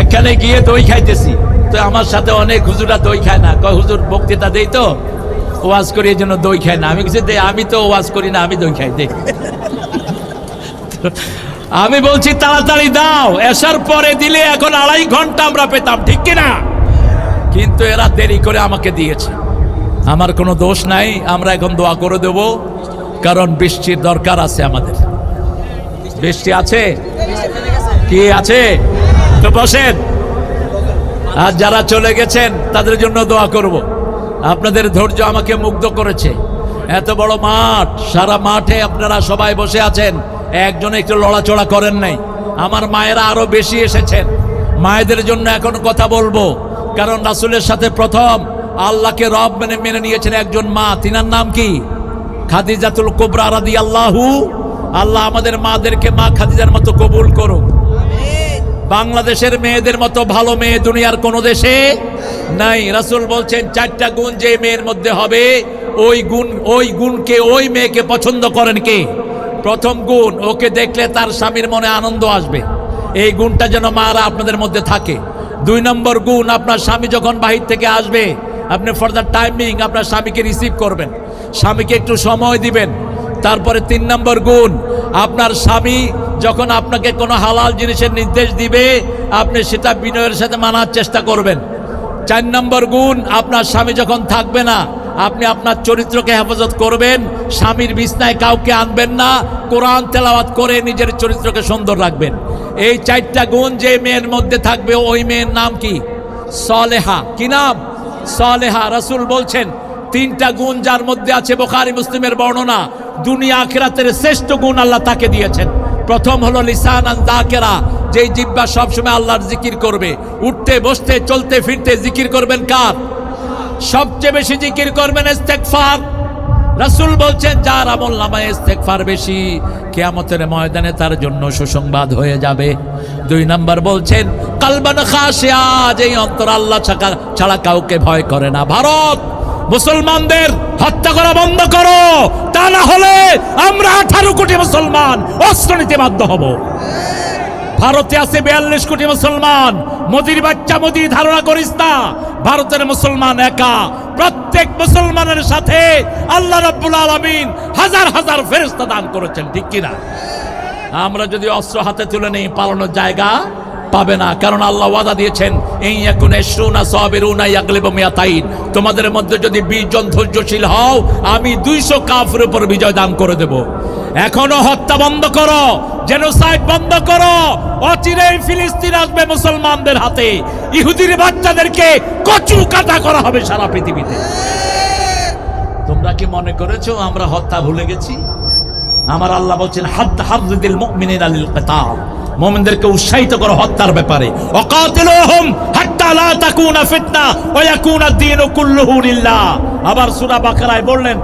এখানে গিয়ে দই খাইতেছি। তো আমার সাথে অনেক হুজুরা দই খায় না। কয়, হুজুর, বক্তৃতা দেই তো? ওয়াজ করি, এই জন্য দই খায় না। আমি কিছু দে আমি তো ওয়াজ করি না, আমি দই খাই দে আমি বলছি, তাড়াতাড়ি দাও, এসার পরে দিলে এখন আড়াই ঘণ্টা আমরা পেতাম, ঠিক কিনা? কিন্তু এরা দেরি করে আমাকে দিয়েছে। আমার কোনো দোষ নাই, আমরা এখন দোয়া করে দেব, কারণ বৃষ্টির দরকার আছে আমাদের। বৃষ্টি আছে? কি আছে? তো বসেন। আর যারা চলে গেছেন, তাদের জন্য দোয়া করব। আপনাদের ধৈর্য আমাকে মুগ্ধ করেছে। এত বড় মাঠ, সারা মাঠে আপনারা সবাই বসে আছেন। একজন একটু লড়াচড়া করেন নাই। আমার মায়েরা আরও বেশি এসেছেন। মায়েদের জন্য এখন কথা বলব। কারণ রাসুলের সাথে প্রথম আল্লাহকে রব মেনে মেনে নিয়েছেন একজন মা। তিনার নাম কি? খাদিজাতুল কোবরা রাদি আল্লাহু আল্লাহ আমাদের মাদেরকে মা খাদিজার মতো কবুল করুক। বাংলাদেশের মেয়েদের মতো ভালো মেয়ে দুনিয়ার কোনো দেশে নাই। রাসুল বলছেন, চারটা গুণ যে মেয়ের মধ্যে হবে, ওই গুণ, ওই গুণকে, ওই মেয়েকে পছন্দ করেন কে? প্রথম গুণ, ওকে দেখলে তার স্বামীর মনে আনন্দ আসবে। এই গুণটা যেন মারা আপনাদের মধ্যে থাকে। দুই নম্বর গুণ, আপনার স্বামী যখন বাহির থেকে আসবে, আপনি ফর দ্য টাইমিং আপনার স্বামীকে রিসিভ করবেন। স্বামীকে একটু সময় দিবেন। তারপরে তিন নম্বর গুণ, আপনার স্বামী যখন আপনাকে কোনো হালাল জিনিসের নির্দেশ দিবে, আপনি সেটা বিনয়ের সাথে মানার চেষ্টা করবেন। চার নম্বর গুণ, আপনার স্বামী যখন থাকবে না, আপনি আপনার চরিত্রকে হেফাজত করবেন, স্বামীর বিছনায় কাউকে আনবেন না, কোরআন তেলাওয়াত করে নিজের চরিত্রকে সুন্দর রাখবেন। এই চারটা গুণ যে মেয়ের মধ্যে থাকবে, ওই মেয়ের নাম কি? সলেহা। কি নাম? সলেহা। রাসূল বলছেন, তিনটা গুণ যার মধ্যে আছে বোখারি মুসলিমের বর্ণনা, দুনিয়া আখিরাতের শ্রেষ্ঠ গুণ আল্লাহ তাকে দিয়েছেন। প্রথম হলো লিসান দাকেরা, যেই জিব্বা সবসময় আল্লাহর জিকির করবে। উঠতে, বসতে, চলতে, ফিরতে জিকির করবেন কার? সবচেয়ে বেশি জিকির করবেন ইস্তেগফার। রাসূল বলছেন, যার আমল নামায় ইস্তেগফার বেশি, কেয়ামতের ময়দানে তার জন্য সুসংবাদ হয়ে যাবে। দুই নাম্বার বলছেন, কালবান খাসিয়া যেই অন্তর আল্লাহ ছাড়া কাউকে ভয় করে না। ভারত! মুসলমানদের হত্যা করা বন্ধ করো। তা না হলে আমরা আঠারো কোটি মুসলমান অস্ত্র নিতে বাধ্য হব। ভারতে আছে বিয়াল্লিশ কোটি মুসলমান। মোদির বাচ্চা মোদি, ধারণা করিস না। ভারতের মুসলমান একা। প্রত্যেক মুসলমানের সাথে আল্লাহ রাব্বুল আলামিন হাজার হাজার ফেরস্তা দান করেছেন, ঠিক কিনা? আমরা যদি অস্ত্র হাতে তুলে নেই, পালানোর জায়গা পাবে না। কারণ আল্লাহ ওয়াদা দিয়েছেন এই এখন এসরুনা সাবিরুনা ইয়াগলিবু মিয়াতাইন। তোমাদের মধ্যে যদি 20 জন ধৈর্যশীল হও, আমি 200 কাফের উপর বিজয় দান করে দেব। এখনও হত্যা বন্ধ করো, জেনোসাইড বন্ধ করো, অচিরেই ফিলিস্তিন আসবে মুসলমানদের হাতে। ইহুদির বাচ্চাদেরকে কচু কাটা করা হবে সারা পৃথিবীতে। তোমরা কি মনে করেছ আমরা হত্যা ভুলে গেছি? আমার আল্লাহ বলছেন, হাদ হাদিল মুমিনিনা লিল কিতাল। মুমিনদেরকে উৎসাহিত করো হত্যার ব্যাপারে। হাত্তা লিল্লাহ। আবার বললেন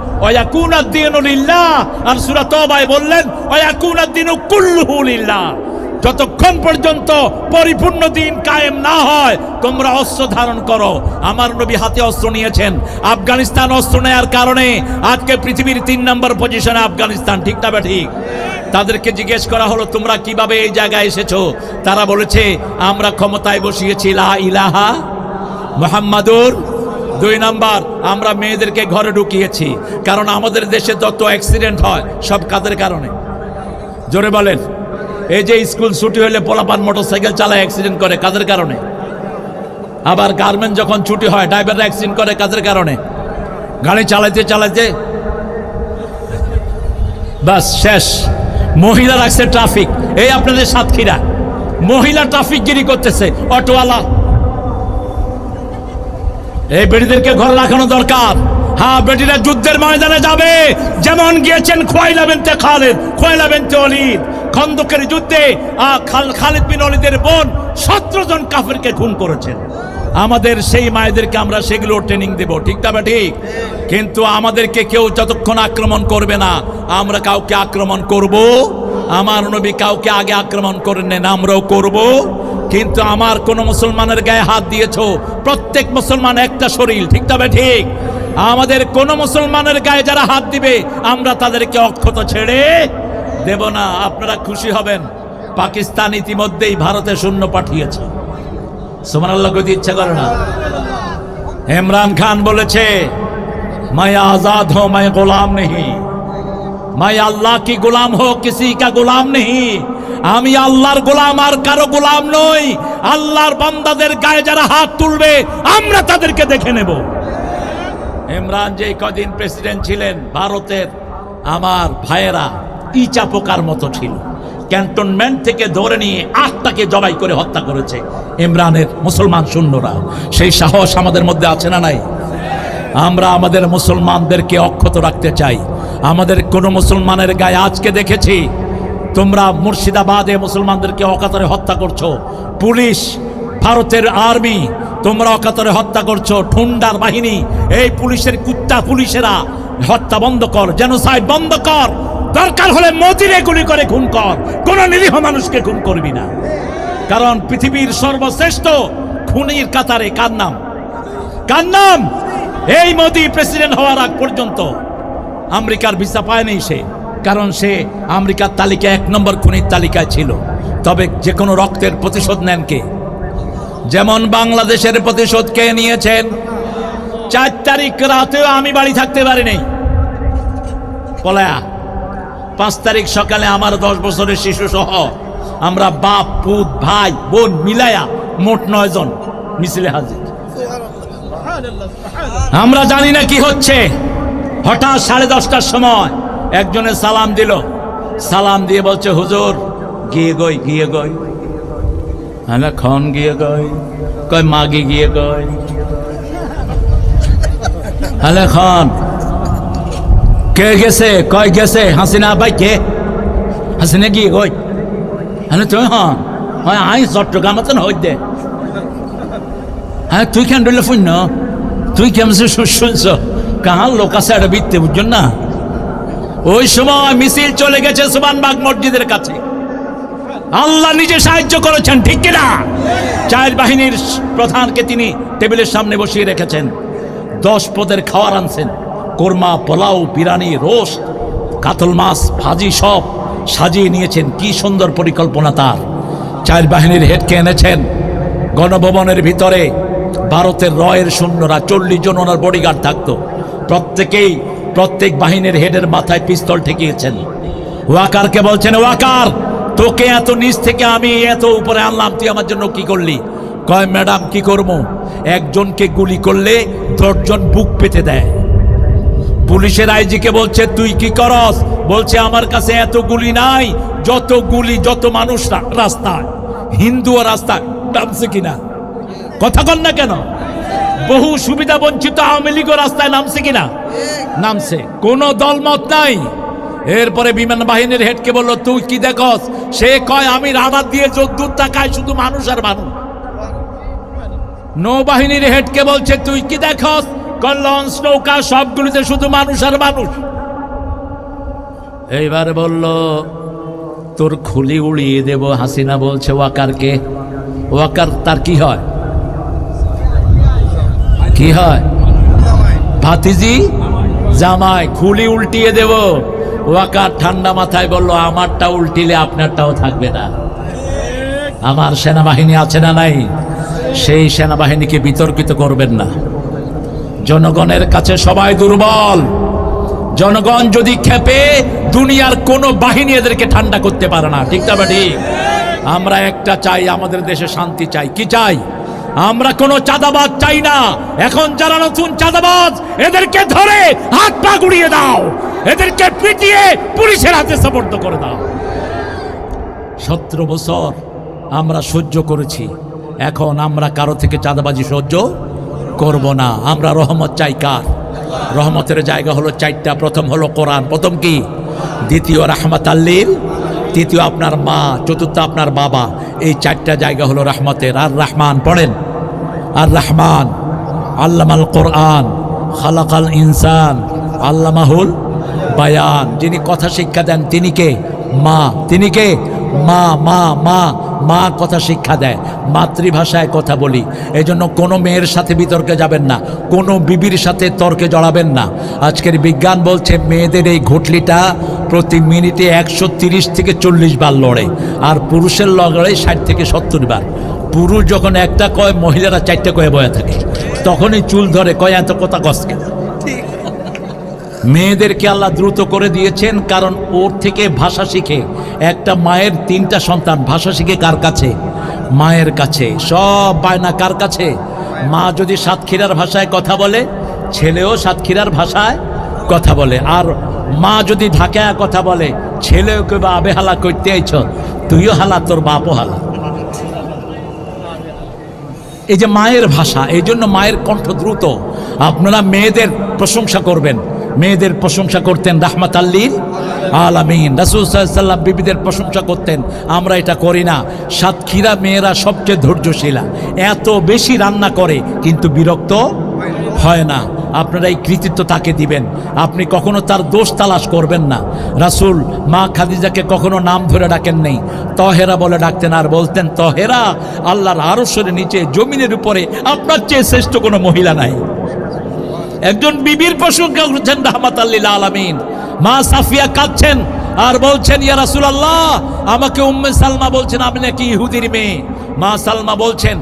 বললেন যতক্ষণ পর্যন্ত পরিপূর্ণ দিন কায়েম না হয়, তোমরা অস্ত্র ধারণ করো। আমার নবী হাতে অস্ত্র নিয়েছেন। আফগানিস্তান অস্ত্র নেয়ার কারণে আজকে পৃথিবীর তিন নম্বর পজিশনে আফগানিস্তান। ঠিক না ঠিক? তাদেরকে জিজ্ঞেস করা হলো, তোমরা কীভাবে এই জায়গায় এসেছ? তারা বলেছে, আমরা ক্ষমতায় বসিয়েছি, লা ইলাহা মোহাম্মদুর দুই নাম্বার। আমরা মেয়েদেরকে ঘরে ঢুকিয়েছি, কারণ আমাদের দেশে যত অ্যাক্সিডেন্ট হয়, সব কাদের কারণে। জোরে বলেন, এই যে স্কুল ছুটি হলে পোলাপান মোটরসাইকেল চালায় অ্যাক্সিডেন্ট করে, কাদের কারণে? আবার গার্মেন্ট যখন ছুটি হয় ড্রাইভার অ্যাক্সিডেন্ট করে, কাদের কারণে? গাড়ি চালাইতে চালাইতে? বাস, শেষ। মহিলা রাখছে ট্রাফিক এই আপনাদের সাতক্ষীরা। মহিলা ট্রাফিক গিরি করতেছে, অটোওয়ালা। এই বেটিদেরকে ঘরে রাখানো দরকার। হ্যাঁ বেটিরা যুদ্ধের ময়দানে যাবে। যেমন গিয়েছেন খোয়াইলা বেনতে খালেদ, খোয়াইলা বেনতে অলিদ। খন্দকের যুদ্ধে খালিদ বিন অলিদের বোন সতেরো জন কাফেরকে খুন করেছেন। আমাদের সেই মায়েদেরকে আমরা সেগুলো ট্রেনিং দেব। ঠিক না বা ঠিক? কিন্তু আমাদেরকে কেউ যতক্ষণ আক্রমণ করবে না, আমরা কাউকে আক্রমণ করব? আমার নবী কাউকে আগে আক্রমণ করেন আমরাও করব। কিন্তু আমার কোন মুসলমানের গায়ে হাত দিয়েছ, প্রত্যেক মুসলমান একটা শরীর, ঠিক তবে ঠিক? আমাদের কোন মুসলমানের গায়ে যারা হাত দিবে, আমরা তাদেরকে অক্ষত ছেড়ে দেব না। আপনারা খুশি হবেন, পাকিস্তান ইতিমধ্যেই ভারতে শূন্য পাঠিয়েছে। সুমান আল্লাহ ইচ্ছা করে না। ইমরান খান বলেছে মাই আজাদ হো মাই গোলাম নেই মাই আল্লাহ কি গোলাম হোক, কিসি কা গোলাম নেই আমি আল্লাহর গোলাম আর কারও গোলাম নই। আল্লাহর বান্দাদের গায়ে যারা হাত তুলবে, আমরা তাদেরকে দেখে নেব। ইমরান যে কদিন প্রেসিডেন্ট ছিলেন, ভারতের আমার ভাইয়েরা ইচা পোকার মতো ছিল। ক্যান্টনমেন্ট থেকে ধরে নিয়ে আটটাকে জবাই করে হত্যা করেছে। ইমরানের মুসলমান সৈন্যরা। সেই সাহস আমাদের মধ্যে আছে না নাই? আমরা আমাদের মুসলমানদেরকে অক্ষত রাখতে চাই। আমাদের কোনো মুসলমানের গায়ে আজকে দেখেছি, তোমরা মুর্শিদাবাদে মুসলমানদেরকে অকাতরে হত্যা করছ। পুলিশ, ভারতের আর্মি, তোমরা অকাতরে হত্যা করছ। ঠুন্ডার বাহিনী, এই পুলিশের কুত্তা পুলিশেরা, হত্যা বন্ধ কর জেনোসাইড বন্ধ কর। দরকার হলে মজিরে গুলি করে খুন কর। কোন নিরীহ মানুষকে খুন করবি না। কারণ পৃথিবীর সর্বশ্রেষ্ঠ খুনির কাতারে কার নাম? কার নাম? এই মোদি প্রেসিডেন্ট হওয়ার আগ পর্যন্ত। আমেরিকার ভিসা পায়নি সে। কারণ সে আমেরিকার তালিকায় এক নম্বর খুনির তালিকায় ছিল। তবে যে কোনো রক্তের প্রতিশোধ নেন কে? যেমন বাংলাদেশের প্রতিশোধ কে নিয়েছেন? চার তারিখ রাতেও আমি বাড়ি থাকতে পারিনি। পলায়া। পাঁচ তারিখ সকালে আমার দশ বছরের শিশু সহ আমরা বাপ, পুত, ভাই, বোন মিলায়া মোট নয় জন মিছিলে হাজির। আমরা জানি না কি হচ্ছে। হঠাৎ সাড়ে দশটার সময় একজনে সালাম দিল। সালাম দিয়ে বলছে, হুজুর, গিয়ে গই গিয়ে গই। হ্যাঁ খন গিয়ে গই। কয়, মাগি গিয়ে গই। হ্যাঁ খন। কে গেছে কয় গেছে? হাসিনা ভাই কে? হাসিনা গিয়ে গই হ্যাঁ তুই হন হয় আই চট্টগ্রাম তো হই দে হ্যাঁ তুই কেন ডলে শুন তুই কেমন শুনছ? কাহার লোক আছে একটা বিত্তে, বুঝছেন না? ওই সময় মিছিল চলে গেছে সুবানবাগ মসজিদের কাছে। আল্লাহ নিজে সাহায্য করেছেন, ঠিক কিনা? চায়ের বাহিনীর প্রধানকে তিনি টেবিলের সামনে বসিয়ে রেখেছেন। দশ পদের খাওয়ার আনছেন। কোরমা, পোলাও বিরানি রোস্ট, কাতল মাছ, ভাজি সব সাজিয়ে নিয়েছেন। কি সুন্দর পরিকল্পনা তার। চার বাহিনীর হেডকে এনেছেন। গণভবনের ভিতরে ভারতের রয়ের সৈন্যরা চল্লিশ জন ওনার বডিগার্ড থাকত। প্রত্যেকেই প্রত্যেক বাহিনীর হেডের মাথায় পিস্তল ঠেকিয়েছেন। ওয়াকারকে বলছেন, ওয়াকার, তোকে এত নিচ থেকে আমি এত উপরে আনলাম, তুই আমার জন্য কি করলি? কয়, ম্যাডাম, কি করব? একজনকে গুলি করলে দশজন বুক পেতে দেয়। পুলিশের আইজিকে বলছে, তুই কি করস? বলছে, আমার কাছে এত গুলি নাই, যত গুলি, যত মানুষ রাস্তায় হিন্দু রাস্তায়, নামছে কিনা? কথা কন না কেন? বহু সুবিধা বঞ্চিত আওয়ামী লীগও রাস্তায় নামছে কিনা? নামছে। কোনো দলমত নাই। এরপরে বিমান বাহিনীর হেডকে বলল, তুই কি দেখস? সে কয়, আমি রাডার দিয়ে যদ্দূর তাকায় শুধু মানুষ আর মানুষ। নৌবাহিনীর হেডকে বলছে, তুই কি দেখস? লঞ্চ নৌকা সবগুলিতে শুধু মানুষ আর মানুষ। এইবার বলল, তোর খুলি উড়িয়ে দেব, হাসিনা বলছে ওয়াকারকে। ওয়াকার, তার কি হয়? কি হয়? ভাতিজি, জামাই, খুলি উল্টিয়ে দেব। ওয়াকার ঠান্ডা মাথায় বলল, আমারটা উল্টিলে আপনারটাও থাকবে না। আমার সেনাবাহিনী আছে না নাই? সেই সেনাবাহিনীকে বিতর্কিত করবেন না। জনগণের কাছে সবাই দুর্বল। জনগণ যদি খেপে, দুনিয়ার কোনো বাহিনী এদেরকে ঠান্ডা করতে পারে না। ঠিক না আমরা একটা চাই, আমাদের দেশে শান্তি চাই। কি চাই? আমরা কোনো চাঁদাবাজ চাই না। এখন যারা নতুন চাঁদাবাজ, এদেরকে ধরে হাত পা গুড়িয়ে দাও। এদেরকে পিটিয়ে পুলিশের হাতে সাপোর্ট করে দাও। সতেরো বছর আমরা সহ্য করেছি। এখন আমরা কারও থেকে চাঁদাবাজি সহ্য করব না। আমরা রহমত চাই কার? রহমতের জায়গা হলো চারটা। প্রথম হলো কোরআন। প্রথম কি? দ্বিতীয় রাহমাত আল্লিল তৃতীয় আপনার মা। চতুর্থ আপনার বাবা। এই চারটা জায়গা হলো রহমতের। আর রহমান, পড়েন? আর রহমান, আল্লামাল কোরআন, খালাকাল ইনসান, আল্লামাহুল বায়ান। যিনি কথা শিক্ষা দেন, তিনি কে? মা। তিনি কে? মা মা মা। মা কথা শিক্ষা দেয়, মাতৃভাষায় কথা বলি। এই জন্য কোনো মেয়ের সাথে বিতর্কে যাবেন না, কোনো বিবির সাথে তর্কে জড়াবেন না। আজকের বিজ্ঞান বলছে, মেয়েদের এই ঘটলিটা প্রতি মিনিটে একশো থেকে চল্লিশ বার লড়ে, আর পুরুষের লড়ে ষাট থেকে সত্তর বার। পুরুষ যখন একটা কয়, মহিলারা চারটে কয়ে বয়ে থাকে। তখনই চুল ধরে কয়, এত কথা কসকে মেয়েদেরকে আল্লাহ দ্রুত করে দিয়েছেন, কারণ ওর থেকে ভাষা শিখে একটা মায়ের তিনটা সন্তান ভাষা শিখে কার কাছে? মায়ের কাছে। সব বায়না কার কাছে? মা যদি সাতক্ষীরার ভাষায় কথা বলে, ছেলেও সাতক্ষীরার ভাষায় কথা বলে। আর মা যদি ঢাকায় কথা বলে, ছেলেও কেউ আবে হালা করতে আইছ, তুইও হালা, তোর বাপও হালা। এই যে মায়ের ভাষা এই জন্য মায়ের কণ্ঠ দ্রুত। আপনারা মেয়েদের প্রশংসা করবেন। মেয়েদের প্রশংসা করতেন রাহমাত আল্লিল আলামিন। রাসুল সাল্লাম বিবিদের প্রশংসা করতেন। আমরা এটা করি না। সাতক্ষীরা মেয়েরা সবচেয়ে ধৈর্যশীলা। এত বেশি রান্না করে, কিন্তু বিরক্ত হয় না। আপনারা এই কৃতিত্ব তাকে দিবেন। আপনি কখনো তার দোষ তালাশ করবেন না। রাসুল মা খাদিজাকে কখনো নাম ধরে ডাকেন নেই। তহেরা বলে ডাকতেন আর বলতেন, তহেরা, আল্লাহর আরশের নিচে, জমিনের উপরে আপনার চেয়ে শ্রেষ্ঠ কোনো মহিলা নাই। একজন বিবির প্রশংসা করছেন রহমাত আল্লিল আলামিন। মা সাফিয়া কাঁদছেন আর বলছেন, ইয়া রাসুল আল্লাহ আমাকে উম্মে সালমা বলছেন, আমি নাকি ইহুদির মেয়ে। মা সালমা বলছেন,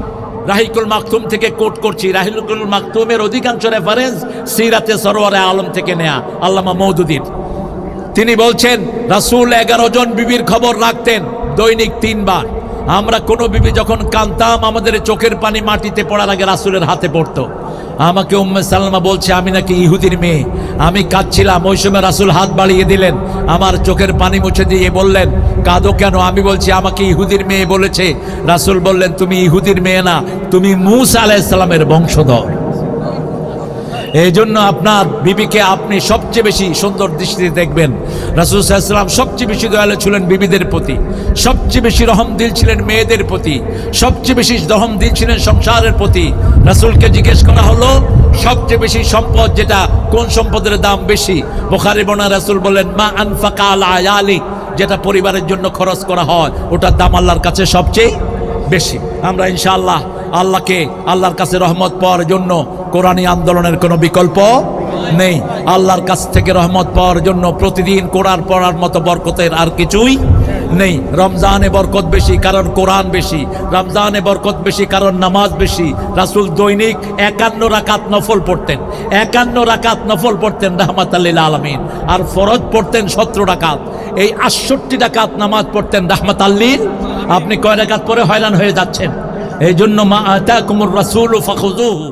রাহিকুল মাকতুম থেকে কোট করছি। রাহিকুল মাকতুমের অধিকাংশ রেফারেন্স সিরাতে সরোয়ারে আলম থেকে নেয়া। আল্লামা মৌদুদির। তিনি বলছেন, রাসূল এগারো জন বিবির খবর রাখতেন, দৈনিক তিনবার। আমরা কোনো বিবি যখন কানতাম আমাদের চোখের পানি মাটিতে পড়ার আগে রাসূলের হাতে পড়তো। আমাকে উম্মে সালমা বলছে, আমি নাকি ইহুদির মেয়ে। আমি কাঁদছিলাম। ওই সময় রাসুল হাত বাড়িয়ে দিলেন। আমার চোখের পানি মুছে দিয়ে বললেন, কাঁদো কেন? আমি বলছি, আমাকে ইহুদির মেয়ে বলেছে। রাসুল বললেন, তুমি ইহুদির মেয়ে না, তুমি মুসা আলাইসাল্লামের বংশধর। এই জন্য আপনার বিবিকে আপনি সবচেয়ে বেশি সুন্দর দৃষ্টিতে দেখবেন। রাসুল সাল্লাম সবচেয়ে বেশি দয়ালু ছিলেন বিবিদের প্রতি। সবচেয়ে বেশি রহম দিল ছিলেন মেয়েদের প্রতি। সবচেয়ে বেশি রহম দিল ছিলেন সংসারের প্রতি। রাসুলকে জিজ্ঞেস করা হলো, সবচেয়ে বেশি সম্পদ যেটা কোন সম্পদের দাম বেশি? বোখারি বোনা রাসুল বললেন, মা আনফাকা আল যেটা পরিবারের জন্য খরচ করা হয়, ওটার দাম আল্লাহর কাছে সবচেয়ে বেশি। আমরা ইনশাআল্লাহ আল্লাহকে, আল্লাহর কাছে রহমত পাওয়ার জন্য কোরআনী আন্দোলনের কোনো বিকল্প নেই। আল্লাহর কাছ থেকে রহমত পাওয়ার জন্য প্রতিদিন কোরআন পড়ার মতো বরকতের আর কিছুই নেই। রমজানে বরকত বেশি, কারণ কোরআন বেশি। রমজানে বরকত বেশি, কারণ নামাজ বেশি। রাসুল দৈনিক একান্ন রাকাত নফল পড়তেন। একান্ন রাকাত নফল পড়তেন রহমত আল্লিল আলমিন। আর ফরজ পড়তেন সতেরো রাকাত। এই আটষট্টি রাকাত নামাজ পড়তেন রহমত আল্লিল আপনি কয় রাকাত পরে হয়রান হয়ে যাচ্ছেন? এই জন্য মা আতা কুমুর রাসুল ফাখুজুহু